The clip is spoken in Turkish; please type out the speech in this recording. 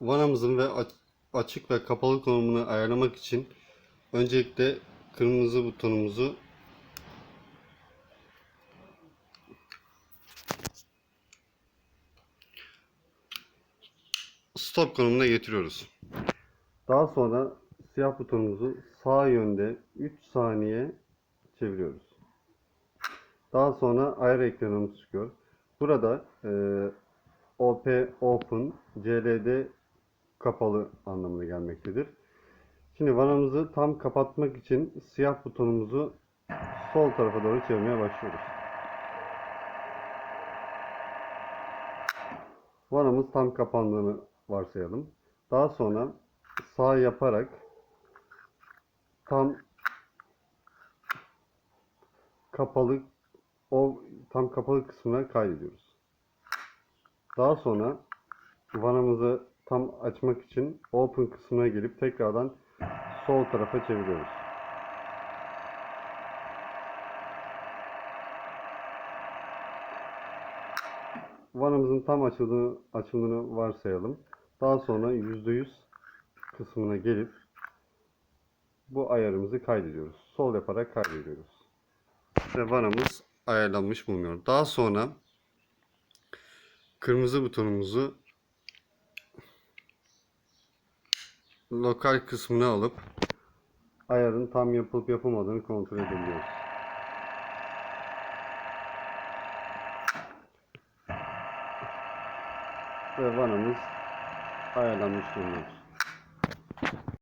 vanamızın ve aç- açık ve kapalı konumunu ayarlamak için öncelikle kırmızı butonumuzu stop konumuna getiriyoruz. Daha sonra siyah butonumuzu sağ yönde 3 saniye çeviriyoruz. Daha sonra ayar ekranımız çıkıyor. Burada e, OP open, CLD kapalı anlamına gelmektedir. Şimdi vanamızı tam kapatmak için siyah butonumuzu sol tarafa doğru çevirmeye başlıyoruz. Vanamız tam kapandığını varsayalım. Daha sonra sağ yaparak tam kapalı o tam kapalı kısmına kaydediyoruz. Daha sonra vanamızı tam açmak için open kısmına gelip tekrardan sol tarafa çeviriyoruz. Vanamızın tam açıldığını, açıldığını varsayalım. Daha sonra %100 kısmına gelip bu ayarımızı kaydediyoruz. Sol yaparak kaydediyoruz. Ve vanamız ayarlanmış bulunuyor. Daha sonra kırmızı butonumuzu lokal kısmına alıp ayarın tam yapılıp yapılmadığını kontrol edebiliyoruz. Ve vanamız ayarlanmış bulunuyor.